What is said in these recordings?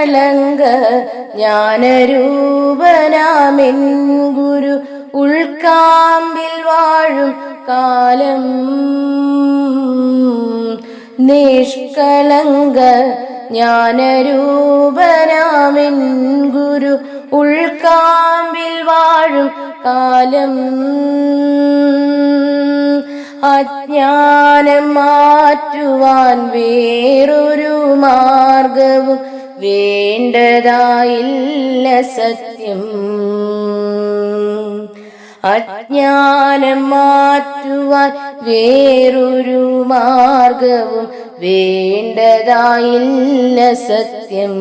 നിഷ്കളങ്ക ജ്ഞാനരൂപനാമിൻ ഗുരു. ഉൾക്കാമ്പിൽ വാഴും കാലം നിഷ്കളങ്ക ജ്ഞാനരൂപനാമിൻ ഗുരു. ഉൾക്കാമ്പിൽ വാഴും കാലം അജ്ഞാനം മാറ്റുവാൻ വേറൊരു മാർഗവും വേണ്ടതായില്ല സത്യം. അജ്ഞാനം മാറ്റുവാൻ വേറൊരു മാർഗവും വേണ്ടതായില്ല സത്യം.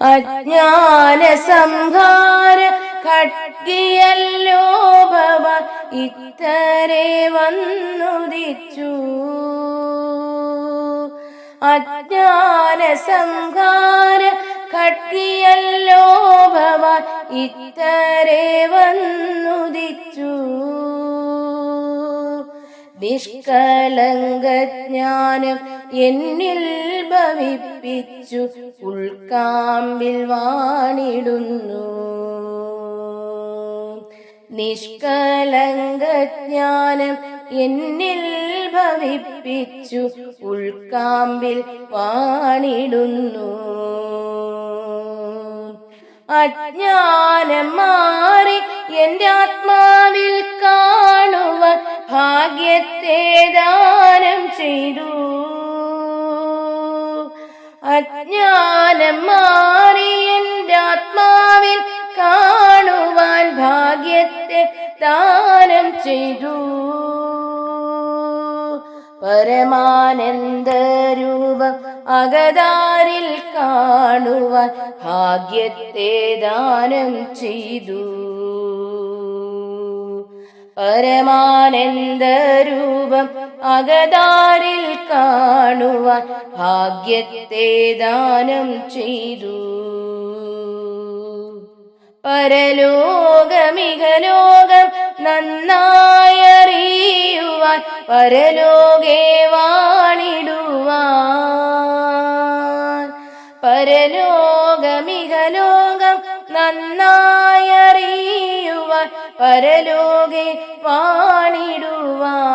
അജ്ഞാന സംഹാര ഖഡ്ഗിയല്ലോ ഭവ ഇത്തരെ വന്നുദിച്ചു. അജ്ഞാന സംഹാര കട്ടിയല്ലോ ഭവ ഇത്തരെ വന്നുദിച്ചു നിഷ്കളങ്കജ്ഞാനം എന്നിൽ ഭവിപ്പിച്ചു ഉൾക്കാമ്പിൽ വാണിടുന്നു. നിഷ്കളങ്കജ്ഞാനം എന്നിൽ ഭവിപ്പിച്ചു ഉൾക്കാമ്പിൽ വാണിടുന്നു അജ്ഞാനം മാറി എന്റെ ആത്മാവിൽ കാണുവ ഭാഗ്യത്തെ ദാനം ചെയ്തു. അജ്ഞാനം മാറി എന്റെ ആത്മാവിൽ കാണുവാൻ ഭാഗ്യത്തെ ദാനം ചെയ്തു. പരമാനന്ദ രൂപം അകതാരിൽ കാണുവാൻ ഭാഗ്യത്തെ ദാനം ചെയ്തു. പരമാനന്ദ രൂപം അകതാരിൽ കാണുവാൻ ഭാഗ്യത്തെ ദാനം ചെയ്തു. പരലോകമികലോകം നന്നായറിയുവാൻ പരലോകേ വാണിടുവാൻ. പരലോകമികലോകം നന്നായറിയുവാൻ പരലോകെ വാണിടുവാൻ.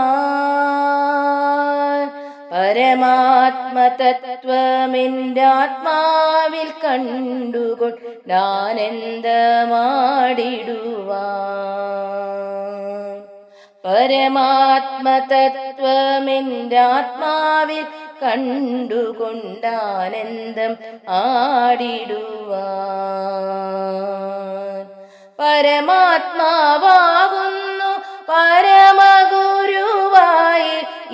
പരമാത്മതത്വമെന്റെ ആത്മാവിൽ കണ്ടുകൊണ്ടാനന്ദമാടിടുവാൻ പരമാത്മതത്വമെന്റെ ആത്മാവിൽ കണ്ടുകൊണ്ടാനന്ദം ആടിടുവാ പരമാത്മാവാകുന്നു പരമഗുരുവായി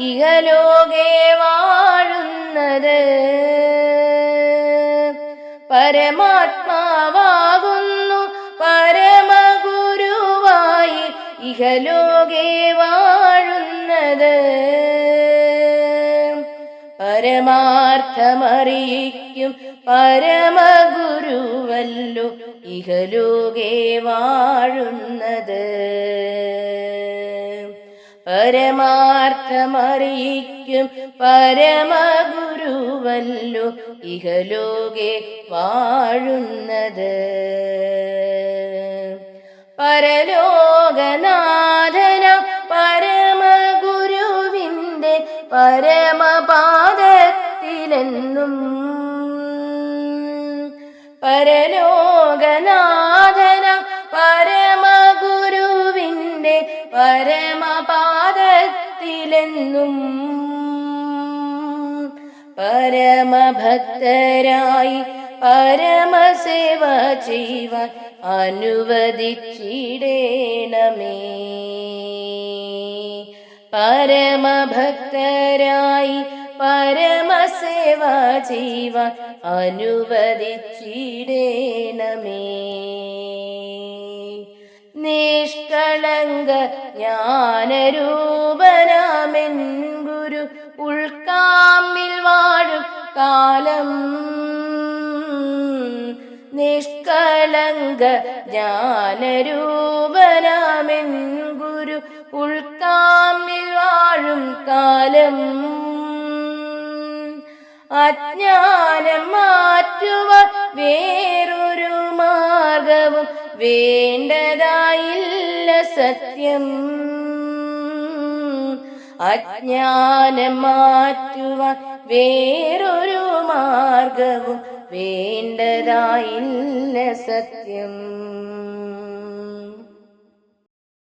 ഇഹലോകെ പരമാത്മാവാകുന്നു. പരമഗുരുവായി ഇഹലോകെ വാഴുന്നത്. പരമാർത്ഥമറിയിക്കും പരമഗുരുവല്ലോ ഇഹലോകെ വാഴുന്നത്. പരമാർത്ഥമറിയിക്കും പരമഗുരുവല്ലോ ഇഹലോകെ വാഴുന്നത്. പരലോകനാഥന പരമഗുരുവിന്റെ പരമപാദത്തിലെന്നും. പരലോകനാഥന പരമഗുരുവിന്റെ പരമപാദത്തിലെന്നും. പരമഭക്തരായി പരമസേവ ചെയ്യുവാൻ അനുവദിച്ചിടേണമേ. പരമഭക്തരായി പരമസേവ ചെയ്യുവാൻ അനുവദിച്ചിടേണമേ. നിഷ്കളങ്ക ജ്ഞാനരൂപനാമെൻ കാലം നിഷ്കളങ്ക ജ്ഞാനരൂപനാമെൻ ഗുരു ഉൾക്കാമിൽ വാഴും കാലം. അജ്ഞാനം മാറ്റുവ വേറൊരു മാർഗവും വേണ്ടതായില്ല സത്യം. അജ്ഞാനം മാറ്റുവാൻ വേറൊരു മാർഗവും വേണ്ടതായില്ല സത്യം.